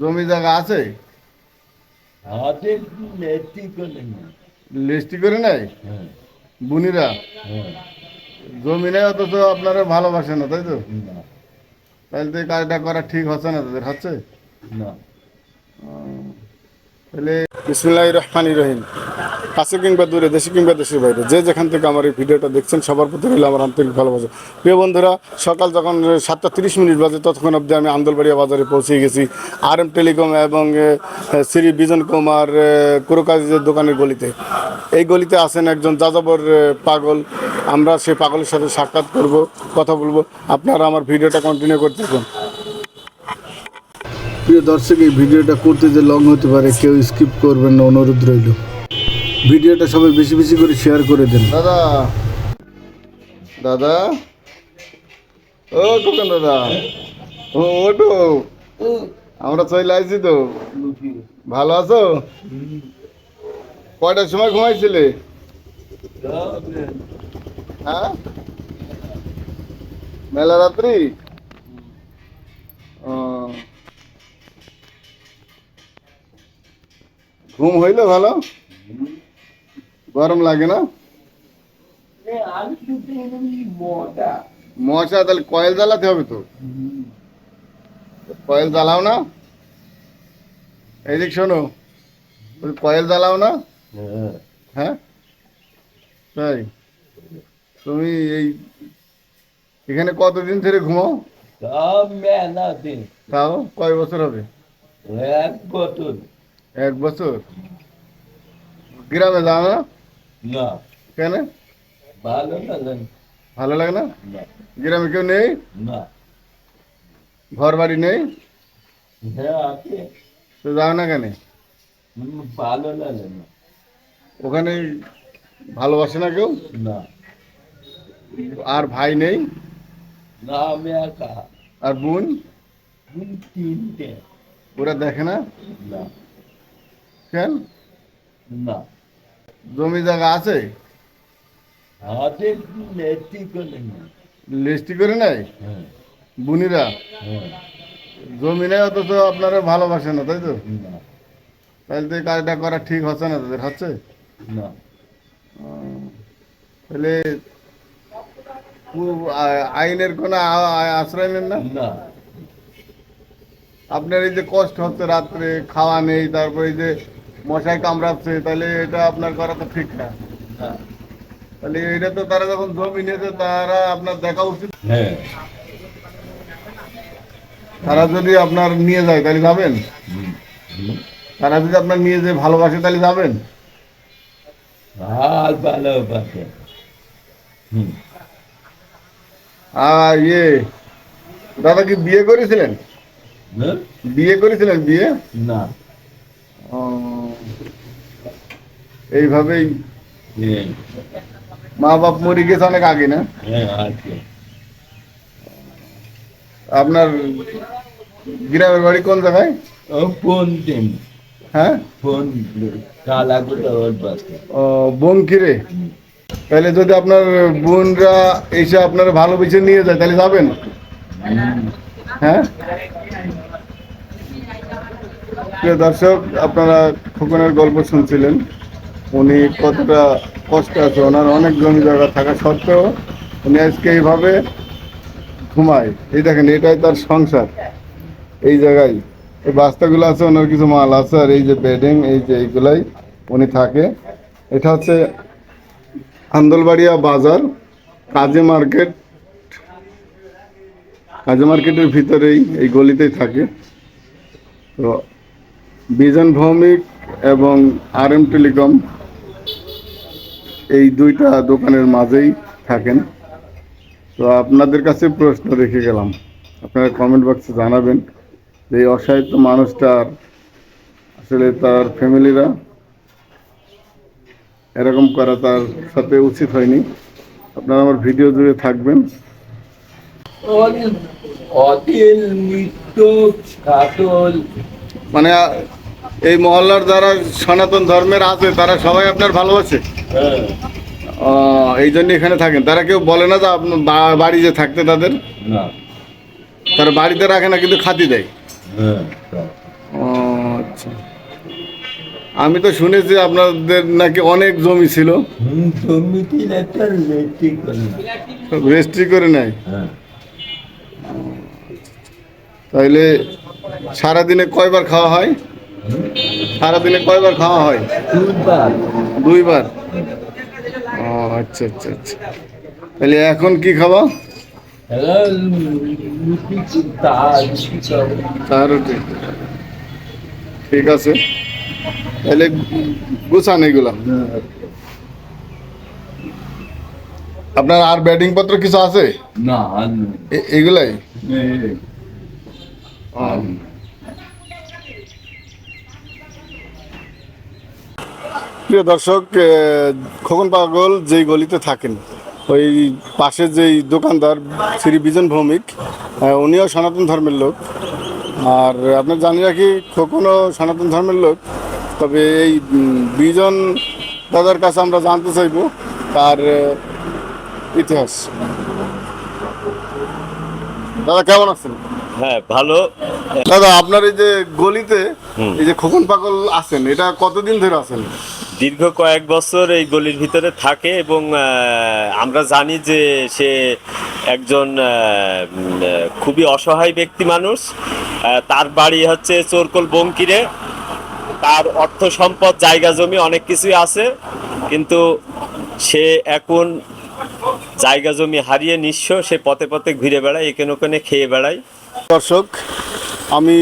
জমি জায়গা আছে? আমাদের করে না লিস্টি করে নাই? হ্যাঁ। বুনিরা? হ্যাঁ। জমি নেই অথচ আপনারা ভালোবাসে না তাই তো? তাহলে তো এই কাজটা করা ঠিক হচ্ছে না তাদের হচ্ছে? না। তাহলে বিসমুল্লাহ রহমান রহিম। কাছে কিংবা দূরে, দেশে কিংবা দেশের বাইরে, যে যেখান থেকে আমার এই ভিডিওটা দেখছেন, সবার প্রতি হলে আমার আন্তরিক ভালোবাসা। প্রিয় বন্ধুরা, সকাল যখন সাতটা তিরিশ মিনিট বাজে, ততক্ষণ অবধি আমি আন্দোলবাড়িয়া বাজারে পৌঁছে গেছি। আর এম টেলিকম এবং শ্রী বিজন কুমার কুরকাজের দোকানের গলিতে। এই গলিতে আছেন একজন যাযাবর পাগল। আমরা সেই পাগলের সাথে সাক্ষাৎ করব, কথা বলব। আপনারা আমার ভিডিওটা কন্টিনিউ করতে থাকুন। প্রিয় দর্শক, এই ভিডিওটা করতে যে লং হতে পারে, কেউ স্কিপ করবেন না, অনুরোধ রইল। ভিডিওটা সবাই বেশি বেশি করে শেয়ার করে দেন। দাদা। দাদা। ও কোন দাদা। ও ওটো আমরা চলে আসছি তো। ভালো আছো? কয়টার সময় ঘুমাইছিলে? হ্যাঁ? মেলা রাত্রি? ঘুম হইল ভালো? গরম লাগে না? মশা তাহলে কয়েল জ্বালাতে হবে তো? কয়েল জ্বালাও না? এদিক শোনো ওই কয়েল জ্বালাও না? হ্যাঁ। হ্যাঁ? তাই? তুমি এই এখানে কতদিন ধরে ঘুমাও? তাও কয় বছর হবে? এক বছর। এক বছর? গ্রামে যাও না? না। কেন? ভালো লাগে না। ভালো লাগে না? গ্রামে কেউ নেই? না। ঘর বাড়ি নেই? হ্যাঁ আছে। তো যাও না কেন? ভালো লাগে না। ওখানে ভালোবাসে না কেউ? না। আর ভাই নেই? না আমি একা। আর বোন? হুম, তিনটে। ওরা দেখে না? না। কেন? না। জমি জায়গা আছে? লিস্টি করে নাই। হ্যাঁ। বুনিরা? হ্যাঁ। জমি নেই অথচ আপনারা ভালোবাসে না তাই তো? তাহলে তো কাজটা করা ঠিক হচ্ছে না তাদের হচ্ছে? না। তাহলে আইনের কোনো আশ্রয় নেন না? না। আপনার এই যে কষ্ট হচ্ছে রাত্রে খাওয়া নেই তারপরে এই যে মশাই কামড়াচ্ছে তাহলে এটা আপনার করা তো ঠিক না। না তাহলে এটা তো তারা যখন জমি নিয়েছে তারা আপনার দেখা উচিত। হ্যাঁ। তারা যদি আপনার নিয়ে যায় তাহলে যাবেন। তারা যদি আপনার নিয়ে যে ভালোবাসে তাহলে যাবেন? আর ভালোবাসে। আর ইয়ে দাদা কি বিয়ে করেছিলেন? হ্যাঁ? বিয়ে করেছিলেন বিয়ে? না। ও, এইভাবেই হ্যাঁ। মা বাপ মরে গেছে অনেক আগে না? হ্যাঁ আপনার গ্রামের বাড়ি কোন জায়গায়? হ্যাঁ? ও বঙ্কিরে তাহলে যদি আপনার বোনরা এসে আপনার ভালোবেসে নিয়ে যায় তাহলে যাবেন? হ্যাঁ? প্রিয় দর্শক আপনারা খোকনের গল্প শুনছিলেন। উনি কতটা কষ্ট আছে, ওনার অনেক জমি জায়গা থাকা সত্ত্বেও উনি আজকে এইভাবে ঘুমায়। এই দেখেন, এটাই তার সংসার। এই জায়গায় এই বাস্তাগুলো আছে, ওনার কিছু মাল আছে, আর এই যে বেডিং, এই যে এইগুলাই উনি থাকে। এটা হচ্ছে আন্দোলবাড়িয়া বাজার, কাজী মার্কেট। কাজী মার্কেটের ভিতরেই এই গলিতেই থাকে। তো বিজন ভৌমিক এবং আর এম টেলিকম এই দুইটা দোকানের মাঝেই থাকেন। তো আপনাদের কাছে প্রশ্ন রেখে গেলাম। আপনারা কমেন্ট বক্সে জানাবেন যে এই অসাহিত্য মানুষটার আসলে তার ফ্যামিলিরা এরকম করা তার সাথে উচিত হয়নি। আপনারা আমার ভিডিও জুড়ে থাকবেন। মানে এই মহল্লার যারা সনাতন ধর্মের আছে তারা সবাই আপনার ভালোবাসে? হ্যাঁ। এই জন্য এখানে থাকেন। তারা কেউ বলে না যে আপনার বাড়ি যে থাকতে তাদের? তারা বাড়িতে রাখে না কিন্তু খাতি দেয়। হ্যাঁ ও আমি তো শুনেছি আপনাদের নাকি অনেক জমি ছিল। করে রেজিস্ট্রি করে নেয়? হ্যাঁ। তাইলে সারাদিনে কয়বার খাওয়া হয়? সারাদিনে কয়বার খাওয়া হয়? দুবার দুইবার? ও আচ্ছা আচ্ছা আচ্ছা। তাহলে এখন কি খাওয়া এখন রুটি তার রুটি খাব। তার ঠিক ঠিক আছে। তাহলে গুছান এগুলা। আপনার আর ব্যাটিং পত্র কিছু আছে? না আর নেই। এ- এগুলাই এই, আর নেই। প্রিয় দর্শক খোকন পাগল যেই গলিতে থাকেন ওই পাশে যেই দোকানদার শ্রী বিজন ভৌমিক উনিও সনাতন ধর্মের লোক। আর আপনার জানি রাখি খোকনও সনাতন ধর্মের লোক তবে এই বিজন দাদার কাছে আমরা জানতে চাইব তার ইতিহাস। দাদা কেমন আছেন? হ্যাঁ ভালো। দাদা আপনার এই যে গলিতে এই যে খোকন পাগল আছেন এটা কতদিন ধরে আছেন? দীর্ঘ কয়েক বছর এই গলির ভিতরে থাকে এবং আমরা জানি যে সে একজন খুবই অসহায় ব্যক্তি মানুষ। তার বাড়ি হচ্ছে চোরকল বঙ্কিরে। তার অর্থ সম্পদ, জায়গা, জমি অনেক কিছুই আছে। কিন্তু সে এখন জায়গা, জমি হারিয়ে নিঃস্ব। সে পথে পথে ঘুরে বেড়ায়, এখানে ওখানে খেয়ে বেড়ায়। দর্শক, আমি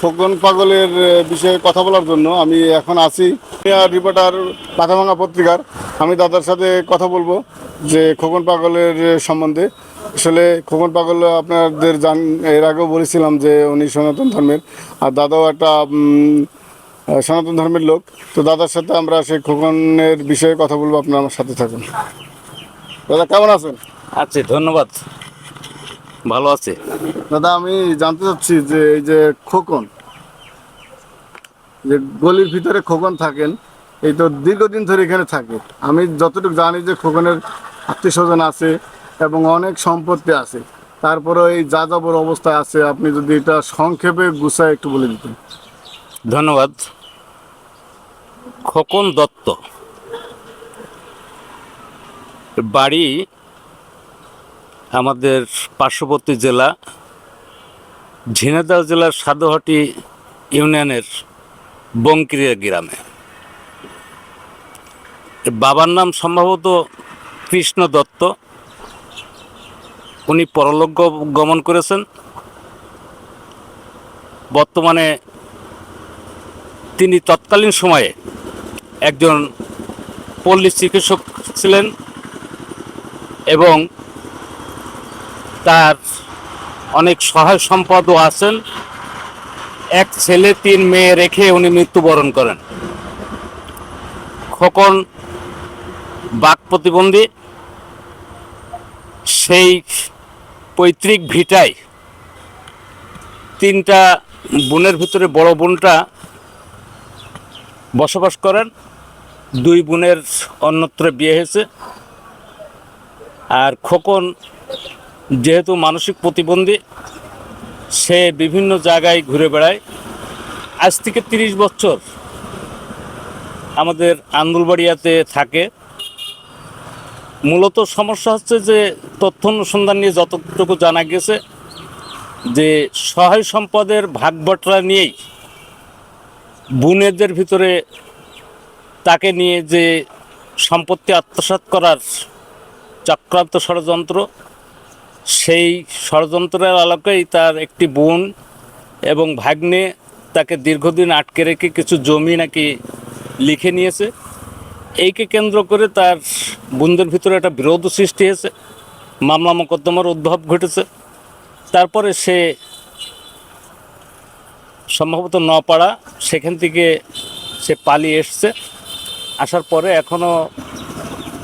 খোকন পাগলের বিষয়ে কথা বলার জন্য আমি এখন আছি। রিপোর্টার পাথাভাঙা পত্রিকার, আমি দাদার সাথে কথা বলব যে খোকন পাগলের সম্বন্ধে। আসলে খোকন পাগল আপনাদের জান, এর আগেও বলেছিলাম যে উনি সনাতন ধর্মের, আর দাদাও একটা সনাতন ধর্মের লোক। তো দাদার সাথে আমরা সেই খোকনের বিষয়ে কথা বলব, আপনার আমার সাথে থাকুন। দাদা, কেমন আছেন? আচ্ছা ধন্যবাদ। ভালো আছে? দাদা আমি জানতে চাচ্ছি যে এই যে খোকন যে গলির ভিতরে খোকন থাকেন এই তো দীর্ঘদিন ধরে এখানে থাকে। আমি যতটুকু জানি যে খোকনের আত্মীয় স্বজন আছে এবং অনেক সম্পত্তি আছে। তারপরে এই যা যাবর অবস্থায় আছে আপনি যদি এটা সংক্ষেপে গুছায় একটু বলে দিতেন। ধন্যবাদ। খোকন দত্ত। বাড়ি আমাদের পার্শ্ববর্তী জেলা, ঝিনাইদহ জেলার সাদুহাটি ইউনিয়নের বঙ্কিরিয়া গ্রামে। বাবার নাম সম্ভবত কৃষ্ণ দত্ত। উনি পরলোক গমন করেছেন। বর্তমানে তিনি তৎকালীন সময়ে একজন পল্লী চিকিৎসক ছিলেন এবং তার অনেক সহায় সম্পদও আছেন। এক ছেলে, তিন মেয়ে রেখে উনি মৃত্যুবরণ করেন। খোকন বাক প্রতিবন্ধী, সেই পৈতৃক ভিটায় তিনটা বোনের ভিতরে বড় বোনটা বসবাস করেন। দুই বোনের অন্যত্র বিয়ে হয়েছে। আর খোকন যেহেতু মানসিক প্রতিবন্ধী, সে বিভিন্ন জায়গায় ঘুরে বেড়ায়। আজ থেকে তিরিশ বছর আমাদের আন্দুলবাড়িয়াতে থাকে। মূলত সমস্যা হচ্ছে যে তথ্য অনুসন্ধান নিয়ে যতটুকু জানা গেছে, যে সহায় সম্পদের ভাগ বটরা নিয়েই বুনেদের ভিতরে তাকে নিয়ে যে সম্পত্তি আত্মসাৎ করার চক্রান্ত ষড়যন্ত্র সেই ষড়যন্ত্রের আলোকেই তার একটি বোন এবং ভাগ্নে তাকে দীর্ঘদিন আটকে রেখে কিছু জমি নাকি লিখে নিয়েছে। এইকে কেন্দ্র করে তার বোনদের ভিতরে একটা বিরোধ সৃষ্টি হয়েছে। মামলা মোকদ্দমার উদ্ভব ঘটেছে। তারপরে সে সম্ভবত নপাড়া সেখান থেকে সে পালিয়ে এসছে। আসার পরে এখনও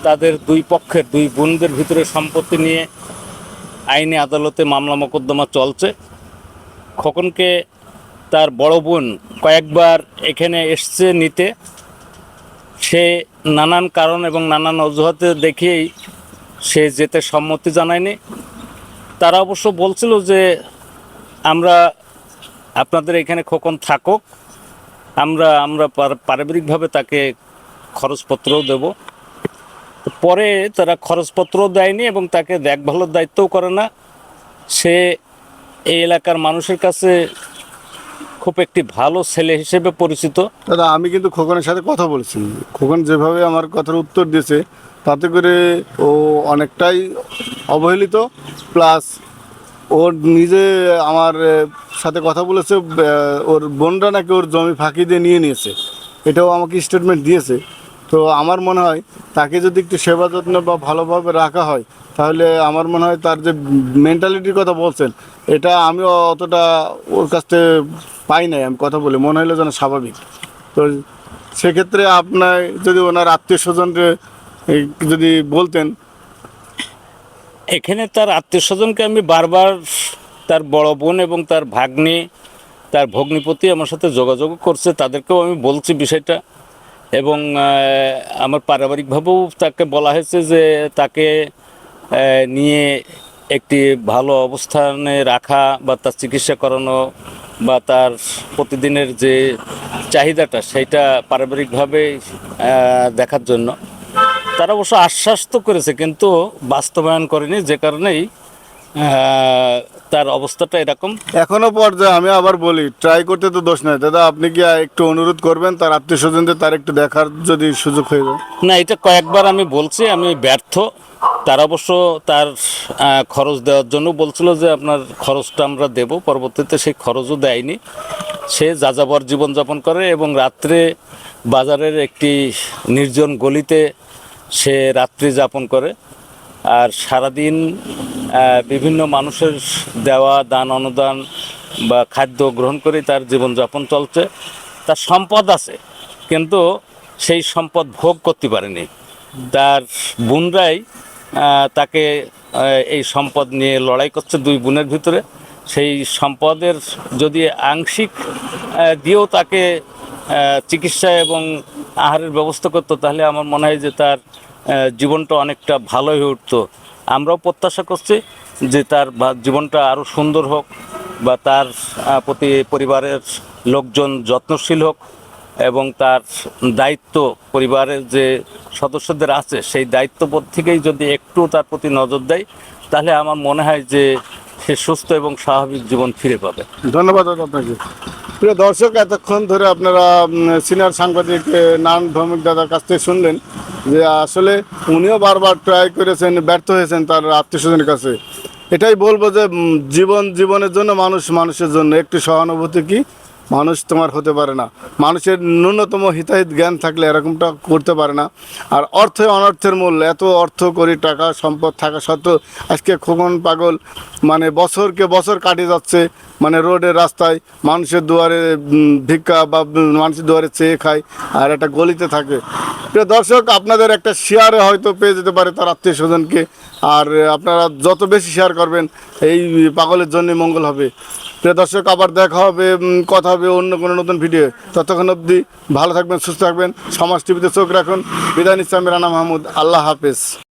তাদের দুই পক্ষের, দুই বোনদের ভিতরে সম্পত্তি নিয়ে আইনি আদালতে মামলা মোকদ্দমা চলছে। খোকনকে তার বড় বোন কয়েকবার এখানে এসছে নিতে। সে নানান কারণ এবং নানান অজুহাতে দেখেই সে যেতে সম্মতি জানায়নি। তারা অবশ্য বলছিল যে, আমরা আপনাদের এখানে খোকন থাকুক। আমরা আমরা পার- পারিবারিকভাবে তাকে খরচপত্রও দেব। পরে তারা খরচপত্রও দেয়নি এবং তাকে দেখভালের দায়িত্বও করে না। সে এই এলাকার মানুষের কাছে খুব একটি ভালো ছেলে হিসেবে পরিচিত। দাদা, আমি কিন্তু খোকনের সাথে কথা বলছি। খোকন যেভাবে আমার কথার উত্তর দিয়েছে, তাতে করে ও অনেকটাই অবহেলিত, প্লাস ওর নিজে আমার সাথে কথা বলেছে ওর বোনরা নাকি ওর জমি ফাঁকি দিয়ে নিয়ে নিয়েছে। এটাও আমাকে স্টেটমেন্ট দিয়েছে। তো আমার মনে হয় তাকে যদি একটু সেবা যত্ন বা ভালোভাবে রাখা হয়, তাহলে আমার মনে হয় তার যে মেন্টালিটির কথা বলছেন, এটা আমি অতটা ওর কাছ থেকে পাই নাই, আমি কথা বলি, মনে হলো যেন স্বাভাবিক। তো সেক্ষেত্রে আপনার যদি ওনার আত্মীয় স্বজনকে যদি বলতেন। এখানে তার আত্মীয় স্বজনকে আমি বারবার তার বড় বোন এবং তার ভাগ্নি, তার ভগ্নিপতি আমার সাথে যোগাযোগ করছে, তাদেরকেও আমি বলছি বিষয়টা। এবং আমার পারিবারিকভাবেও তাকে বলা হয়েছে যে তাকে নিয়ে একটি ভালো অবস্থানে রাখা বা তার চিকিৎসা করানো বা তার প্রতিদিনের যে চাহিদাটা সেইটা পারিবারিকভাবে দেখার জন্য। তারা অবশ্য আশ্বাস তো করেছে, কিন্তু বাস্তবায়ন করেনি, যে কারণেই তার অবস্থাটা এরকম? এখনও পর্যায়ে আমি আবার বলি ট্রাই করতে তো দোষ নাই। দাদা আপনি কি একটু অনুরোধ করবেন? তার আত্মীয় স্বজনদের তার একটু দেখার যদি সুযোগ হয়ে যায়। না এটা কয়েকবার আমি বলছি আমি ব্যর্থ। তার অবশ্য তার খরচ দেওয়ার জন্য বলছিল যে আপনার খরচটা আমরা দেব। পরবর্তীতে সেই খরচও দেয়নি। সে যাযাবর জীবনযাপন করে এবং রাত্রে বাজারের একটি নির্জন গলিতে সে রাত্রি যাপন করে। আর সারাদিন বিভিন্ন মানুষের দেওয়া দান, অনুদান বা খাদ্য গ্রহণ করে তার জীবনযাপন চলছে। তার সম্পদ আছে, কিন্তু সেই সম্পদ ভোগ করতে পারেনি। তার বোনরাই তাকে এই সম্পদ নিয়ে লড়াই করছে দুই বোনের ভিতরে। সেই সম্পদের যদি আংশিক দিয়েও তাকে চিকিৎসা এবং আহারের ব্যবস্থা করতো, তাহলে আমার মনে হয় যে তার জীবনটা অনেকটা ভালো হয়ে উঠতো। আমরাও প্রত্যাশা করছি যে তার জীবনটা আরও সুন্দর হোক বা তার প্রতি পরিবারের লোকজন যত্নশীল হোক এবং তার দায়িত্ব পরিবারের যে সদস্যদের আছে সেই দায়িত্ববোধ থেকেই যদি একটু তার প্রতি নজর দেয়, তাহলে আমার মনে হয় যে সে সুস্থ এবং স্বাভাবিক জীবন ফিরে পাবে। ধন্যবাদ আপনাকে। প্রিয় দর্শক, এতক্ষণ ধরে আপনারা সিনিয়র সাংবাদিক নান ভৌমিক দাদার কাছ থেকে শুনলেন যে আসলে উনিও বারবার ট্রাই করেছেন, ব্যর্থ হয়েছেন তার আত্মীয় স্বজনের কাছে। এটাই বলব যে জীবন জীবনের জন্য মানুষ মানুষের জন্য। একটি সহানুভূতি কি? মানুষ তোমার হতে পারে না। মানুষের ন্যূনতম হিতাহিত জ্ঞান থাকলে এরকমটা করতে পারে না। আর অর্থে অনর্থের মূল্য, এত অর্থ করি টাকা সম্পদ থাকা সত্ত্বেও আজকে খোকন পাগল মানে বছরকে বছর কাটিয়ে যাচ্ছে মানে রোডের রাস্তায় মানুষের দুয়ারে ভিক্ষা বা মানুষের দুয়ারে চেয়ে খায় আর একটা গলিতে থাকে। প্রিয় দর্শক, আপনাদের একটা শেয়ারে হয়তো পেয়ে যেতে পারে তার আত্মীয় স্বজনকে আর আপনারা যত বেশি শেয়ার করবেন, এই পাগলের জন্য মঙ্গল হবে। প্রিয় দর্শক, আবার দেখা হবে কথা হবে অন্য কোনো নতুন ভিডিও ততক্ষণ অবধি ভালো থাকবেন, সুস্থ থাকবেন। সমাজ টিভিতে চোখ রাখুন। বিধান আমি রানা মাহমুদ। আল্লাহ হাফেজ।